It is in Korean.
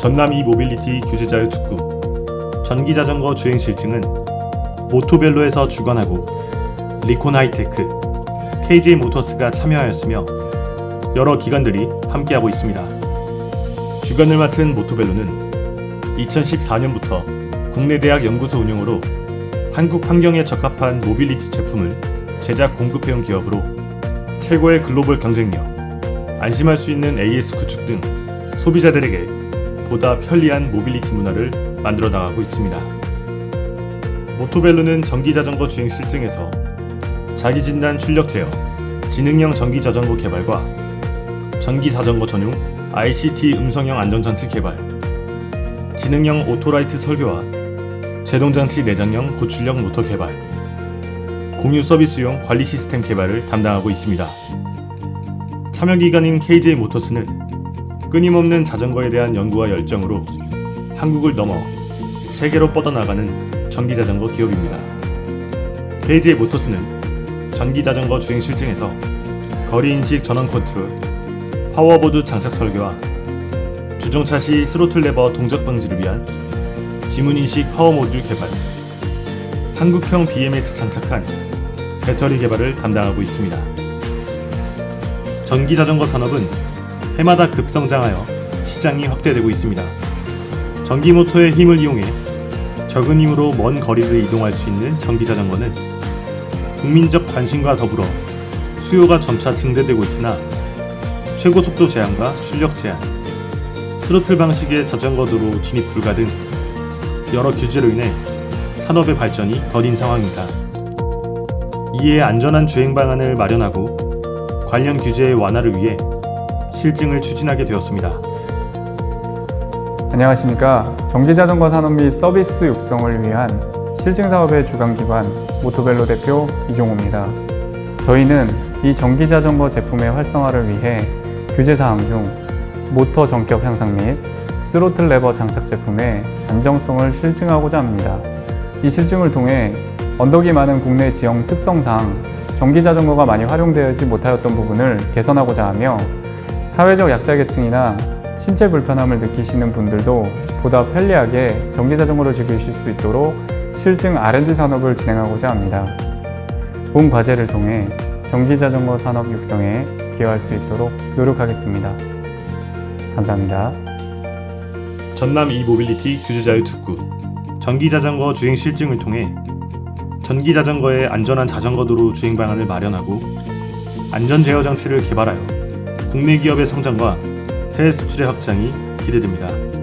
전남 이 모빌리티 규제자유 특구 전기 자전거 주행 실증은 모토벨로에서 주관하고 리콘 하이테크, KJ 모터스가 참여하였으며 여러 기관들이 함께하고 있습니다. 주관을 맡은 모토벨로는 2014년부터 국내 대학 연구소 운영으로 한국 환경에 적합한 모빌리티 제품을 제작 공급해온 기업으로 최고의 글로벌 경쟁력, 안심할 수 있는 AS 구축 등 소비자들에게 보다 편리한 모빌리티 문화를 만들어 나가고 있습니다. 모토벨로는 전기 자전거 주행 실증에서 자기 진단 출력 제어, 지능형 전기 자전거 개발과 전기 자전거 전용 ICT 음성형 안전장치 개발, 지능형 오토라이트 설계와 제동장치 내장형 고출력 모터 개발, 공유 서비스용 관리 시스템 개발을 담당하고 있습니다. 참여 기관인 KJ 모터스는 끊임없는 자전거에 대한 연구와 열정으로 한국을 넘어 세계로 뻗어나가는 전기 자전거 기업입니다. KJ 모터스는 전기 자전거 주행 실증에서 거리 인식 전원 컨트롤, 파워보드 장착 설계와 주정차 시 스로틀 레버 동작 방지를 위한 지문 인식 파워 모듈 개발, 한국형 BMS 장착한 배터리 개발을 담당하고 있습니다. 전기 자전거 산업은 해마다 급성장하여 시장이 확대되고 있습니다. 전기 모터의 힘을 이용해 적은 힘으로 먼 거리를 이동할 수 있는 전기 자전거는 국민적 관심과 더불어 수요가 점차 증대되고 있으나 최고 속도 제한과 출력 제한, 스로틀 방식의 자전거 도로 진입 불가 등 여러 규제로 인해 산업의 발전이 더딘 상황입니다. 이에 안전한 주행 방안을 마련하고 관련 규제의 완화를 위해 실증을 추진하게 되었습니다. 안녕하십니까. 전기자전거 산업 및 서비스 육성을 위한 실증 사업의 주관 기관 모토벨로 대표 이종호입니다. 저희는 이 전기자전거 제품의 활성화를 위해 규제 사항 중 모터 전격 향상 및 스로틀 레버 장착 제품의 안정성을 실증하고자 합니다. 이 실증을 통해 언덕이 많은 국내 지형 특성상 전기 자전거가 많이 활용되지 못하였던 부분을 개선하고자 하며 사회적 약자계층이나 신체 불편함을 느끼시는 분들도 보다 편리하게 전기자전거를 즐기실 수 있도록 실증 R&D 산업을 진행하고자 합니다. 본 과제를 통해 전기자전거 산업 육성에 기여할 수 있도록 노력하겠습니다. 감사합니다. 전남 이모빌리티 규제자유 특구 전기 자전거 주행 실증을 통해 전기 자전거의 안전한 자전거 도로 주행 방안을 마련하고 안전 제어 장치를 개발하여 국내 기업의 성장과 해외 수출의 확장이 기대됩니다.